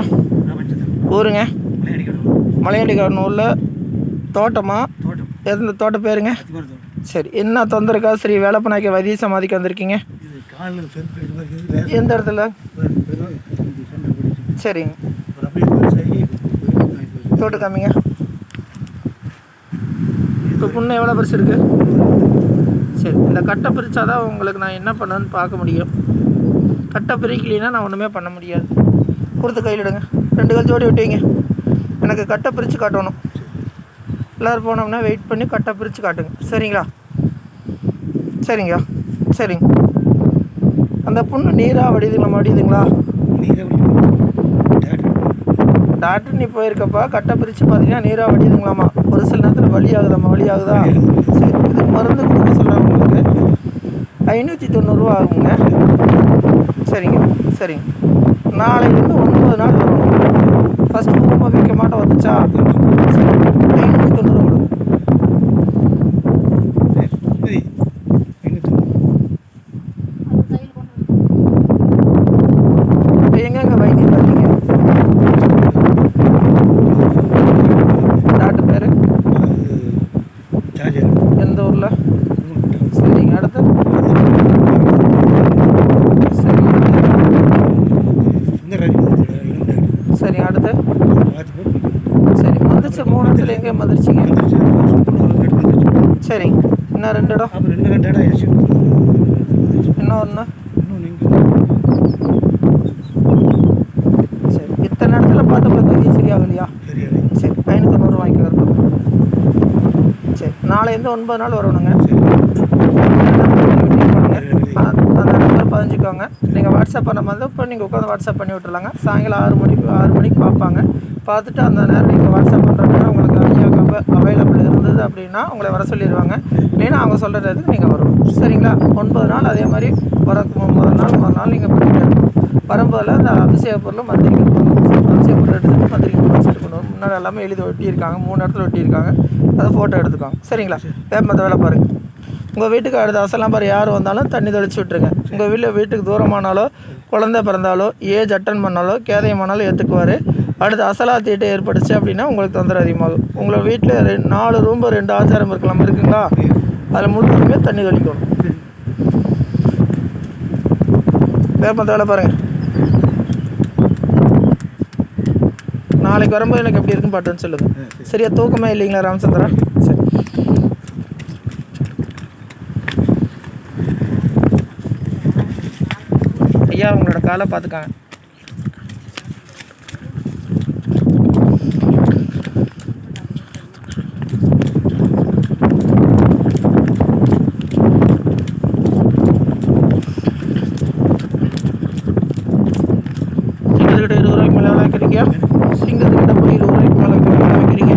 இருக்கீங்க ஊருங்க. மலையாடி கடனூரில் தோட்டமா? தோட்டம். எந்த தோட்ட பேருங்க? சரி என்ன தொந்தரக்கா ஸ்ரீ வேலப்பநாயக்க வைத்திய சமாதிக்கு வந்திருக்கீங்க? எந்த இடத்துல? சரிங்க. தோட்டு காமிங்க இப்போ புண்ணு எவ்வளோ பெருசு இருக்குது சரி இந்த கட்டை பிரித்தாதான் உங்களுக்கு நான் என்ன பண்ணணும்னு பார்க்க முடியும். கட்டை பிரிக்கலைன்னா நான் ஒன்றுமே பண்ண முடியாது. கொடுத்து கையில் எடுங்க. ரெண்டு கால் ஜோடி விட்டீங்க எனக்கு கட்டை பிரித்து காட்டணும். எல்லோரும் போனோம்னா வெயிட் பண்ணி கட்டை பிரித்து காட்டுங்க. சரிங்களா? சரிங்க. சரிங்க. அந்த புண்ணு நீராக வடியுதுங்களா தேட்டர் டாக்டர் நீ போயிருக்கப்பா கட்டை பிரித்து பார்த்தீங்கன்னா நீராக வடியுதுங்களாமா ஒரு சில நேரத்தில் ஆகுதாம்மா? வலி ஆகுதா? சரி இது மருந்து கொடுக்க சொல்கிறேன் உங்களுக்கு. ஐநூற்றி தொண்ணூறுரூவா ஆகுங்க. சரிங்க. சரிங்க. நாளையிலேருந்து ஒன்பது நாள் வரும். ஃபஸ்ட்டு ரொம்ப வைக்க மாட்டோம் வந்துச்சா? சரி ஐநூற்றி தொண்ணூறு. இப்போ எங்கெங்க வைத்தியம் பார்த்தீங்க டாக்டர் பேர்? எந்த ஊரில்? சரிங்க அடுத்து சரிங்க சுந்தரராஜ் டாக்டர் சரிங்க அடுத்து பார்த்து போட்டு சரி மூணு இடத்துல எங்கே வந்துருச்சிங்க சரி இன்னும் ரெண்டு இடம். ரெண்டு ரெண்டு இடம் ஆயிடுச்சு. இன்னும் ஒன்று சரி இத்தனை இடத்துல பார்த்து வைத்தியம் சரியாகலையா? சரியா சரி ஐநூற்றி தொண்ணூறு வாங்கிக்கலாம் சரி நாளைலேருந்து ஒன்பது நாள் வரணுங்க அந்த பதிஞ்சுக்கோங்க. நீங்கள் வாட்ஸ்அப் பண்ண மாதிரி இப்போ நீங்கள் உட்காந்து வாட்ஸ்அப் பண்ணி விட்டுருலாங்க சாயங்காலம் ஆறு மணிக்கு ஆறு மணிக்கு பார்ப்பாங்க. பார்த்துட்டு அந்த நேரம் நீங்கள் வாட்ஸ்அப் பண்ணுறப்ப உங்களுக்கு ஐயா அவைலபிள் இருந்தது அப்படின்னா உங்களை வர சொல்லிடுவாங்க இல்லைன்னா அவங்க சொல்கிறது நீங்கள் வரணும் சரிங்களா? ஒன்பது நாள் அதே மாதிரி வர ஒன்பது நாள் ஒரு நாள் நீங்கள் பண்ணிட்டு இருக்கணும் வரும்போதில் அந்த அபிஷேக பொருள் மந்திரிக்க அபிஷேக பொருள் எடுத்துட்டு மந்திரிக்க பொருள் முன்னாடி எல்லாமே எழுதி ஒட்டியிருக்காங்க. மூணு இடத்துல ஒட்டியிருக்காங்க. அதை ஃபோட்டோ எடுத்துக்கோங்க. சரிங்களா? வேப்ப வேலை பாருங்கள் உங்கள் வீட்டுக்கு அடுத்த அசலாம் பாரு யார் வந்தாலும் தண்ணி தெளிச்சு விட்டுருங்க. உங்கள் வீட்டில் வீட்டுக்கு தூரமானாலோ குழந்தை பிறந்தாலோ ஏஜ் அட்டன் பண்ணாலோ கேதயமானாலோ ஏற்றுக்குவார் அடுத்து அசலா தீட்டை ஏற்பட்டுச்சு அப்படின்னா உங்களுக்கு தொந்தரவு அதிகமாகும். உங்களை வீட்டில் ரெண்டு நாலு ரூம்பு ரெண்டு ஆச்சாரம் இருக்கலாம் இருக்குங்களா? அதில் முழுவதுமே தண்ணி தெளிக்கணும். வேப்பந்த வேலை பாருங்கள் நாளைக்கு வரும்போது எனக்கு எப்படி இருக்குன்னு பாட்டுன்னு சொல்லுங்கள் சரியா தூக்கமே இல்லைங்களா ராமச்சந்திரா? சரி. ஐயா உங்களோட காலை பார்த்துக்காங்க. சிங்கத்துக்கிட்ட இருபது ரூபாய்க்கு மேலே வைக்கிறீங்க சிங்கத்துக்கிட்ட போய் இருபது ரூபாய்க்கு மேலே வைக்கிறீங்க